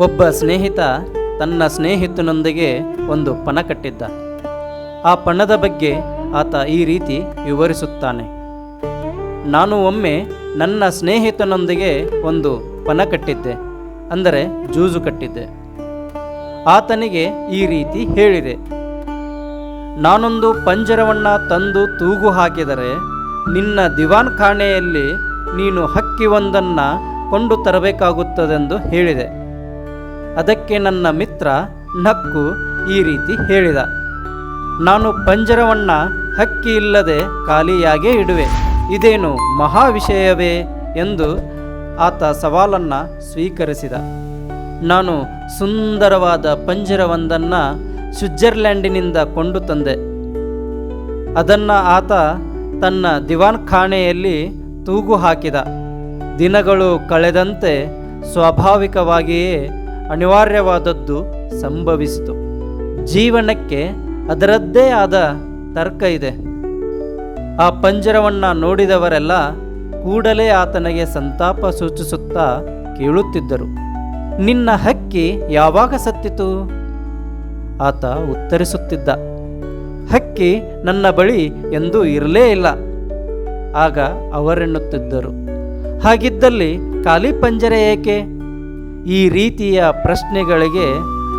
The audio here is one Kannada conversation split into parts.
ಒಬ್ಬ ಸ್ನೇಹಿತ ತನ್ನ ಸ್ನೇಹಿತನೊಂದಿಗೆ ಒಂದು ಪಣ ಕಟ್ಟಿದ್ದ. ಆ ಪಣದ ಬಗ್ಗೆ ಆತ ಈ ರೀತಿ ವಿವರಿಸುತ್ತಾನೆ. ನಾನು ಒಮ್ಮೆ ನನ್ನ ಸ್ನೇಹಿತನೊಂದಿಗೆ ಒಂದು ಪಣ ಕಟ್ಟಿದ್ದೆ, ಅಂದರೆ ಜೂಜು ಕಟ್ಟಿದ್ದೆ. ಆತನಿಗೆ ಈ ರೀತಿ ಹೇಳಿದೆ. ನಾನೊಂದು ಪಂಜರವನ್ನು ತಂದು ತೂಗು ಹಾಕಿದರೆ, ನಿನ್ನ ದಿವಾನ್ ಖಾನೆಯಲ್ಲಿ ನೀನು ಹಕ್ಕಿ ಒಂದನ್ನು ಕೊಂಡು ತರಬೇಕಾಗುತ್ತದೆಂದು ಹೇಳಿದೆ. ಅದಕ್ಕೆ ನನ್ನ ಮಿತ್ರ ನಕ್ಕು ಈ ರೀತಿ ಹೇಳಿದ, ನಾನು ಪಂಜರವನ್ನು ಹಕ್ಕಿ ಇಲ್ಲದೆ ಖಾಲಿಯಾಗೇ ಇಡುವೆ. ಇದೇನು ಮಹಾ ವಿಷಯವೇ? ಎಂದು ಆತ ಸವಾಲನ್ನು ಸ್ವೀಕರಿಸಿದ, ನಾನು ಸುಂದರವಾದ ಪಂಜರವೊಂದನ್ನು ಸ್ವಿಟ್ಜರ್ಲ್ಯಾಂಡಿನಿಂದ ಕೊಂಡು ತಂದೆ. ಅದನ್ನು ಆತ ತನ್ನ ದಿವಾನ್ ಖಾನೆಯಲ್ಲಿ ತೂಗು ಹಾಕಿದ. ದಿನಗಳು ಕಳೆದಂತೆ ಸ್ವಾಭಾವಿಕವಾಗಿಯೇ ಅನಿವಾರ್ಯವಾದದ್ದು ಸಂಭವಿಸಿತು. ಜೀವನಕ್ಕೆ ಅದರದ್ದೇ ಆದ ತರ್ಕ ಇದೆ. ಆ ಪಂಜರವನ್ನು ನೋಡಿದವರೆಲ್ಲ ಕೂಡಲೇ ಆತನಿಗೆ ಸಂತಾಪ ಸೂಚಿಸುತ್ತಾ ಕೇಳುತ್ತಿದ್ದರು. ನಿನ್ನ ಹಕ್ಕಿ ಯಾವಾಗ ಸತ್ತಿತು? ಆತ ಉತ್ತರಿಸುತ್ತಿದ್ದ. ಹಕ್ಕಿ ನನ್ನ ಬಳಿ ಎಂದೂ ಇರಲೇ ಇಲ್ಲ. ಆಗ ಅವರೆನ್ನುತ್ತಿದ್ದರು. ಹಾಗಿದ್ದಲ್ಲಿ ಖಾಲಿ ಪಂಜರ ಏಕೆ? ಈ ರೀತಿಯ ಪ್ರಶ್ನೆಗಳಿಗೆ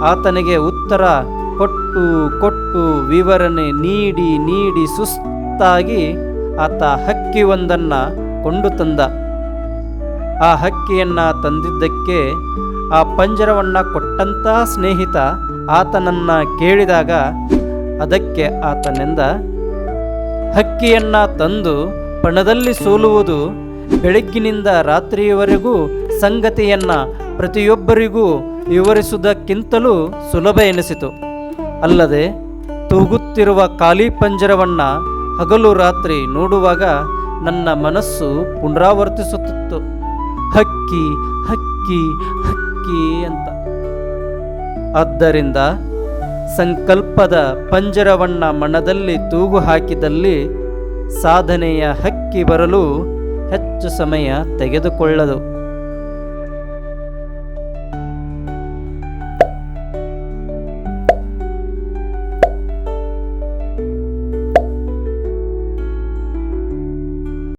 ಆತನಿಗೆ ಉತ್ತರ ಕೊಟ್ಟು ಕೊಟ್ಟು ವಿವರಣೆ ನೀಡಿ ನೀಡಿ ಸುಸ್ತಾಗಿ ಆತ ಹಕ್ಕಿ ಒಂದನ್ನು ಕೊಂಡು ತಂದ. ಆ ಹಕ್ಕಿಯನ್ನು ತಂದಿದ್ದಕ್ಕೆ ಆ ಪಂಜರವನ್ನು ಕೊಟ್ಟಂಥ ಸ್ನೇಹಿತ ಆತನನ್ನು ಕೇಳಿದಾಗ ಅದಕ್ಕೆ ಆತನಿಂದ, ಹಕ್ಕಿಯನ್ನು ತಂದು ಪಣದಲ್ಲಿ ಸೋಲುವುದು ಬೆಳಗ್ಗಿನಿಂದ ರಾತ್ರಿಯವರೆಗೂ ಸಂಗತಿಯನ್ನ ಪ್ರತಿಯೊಬ್ಬರಿಗೂ ವಿವರಿಸುವುದಕ್ಕಿಂತಲೂ ಸುಲಭ ಎನಿಸಿತು. ಅಲ್ಲದೆ, ತೂಗುತ್ತಿರುವ ಖಾಲಿ ಪಂಜರವನ್ನು ಹಗಲು ರಾತ್ರಿ ನೋಡುವಾಗ ನನ್ನ ಮನಸ್ಸು ಪುನರಾವರ್ತಿಸುತ್ತಿತ್ತು. ಹಕ್ಕಿ ಹಕ್ಕಿ ಹಕ್ಕಿ ಅಂತ. ಆದ್ದರಿಂದ ಸಂಕಲ್ಪದ ಪಂಜರವನ್ನು ಮನದಲ್ಲಿ ತೂಗು ಹಾಕಿದಲ್ಲಿ ಸಾಧನೆಯ ಹಕ್ಕಿ ಬರಲು ಹೆಚ್ಚು ಸಮಯ ತೆಗೆದುಕೊಳ್ಳದು.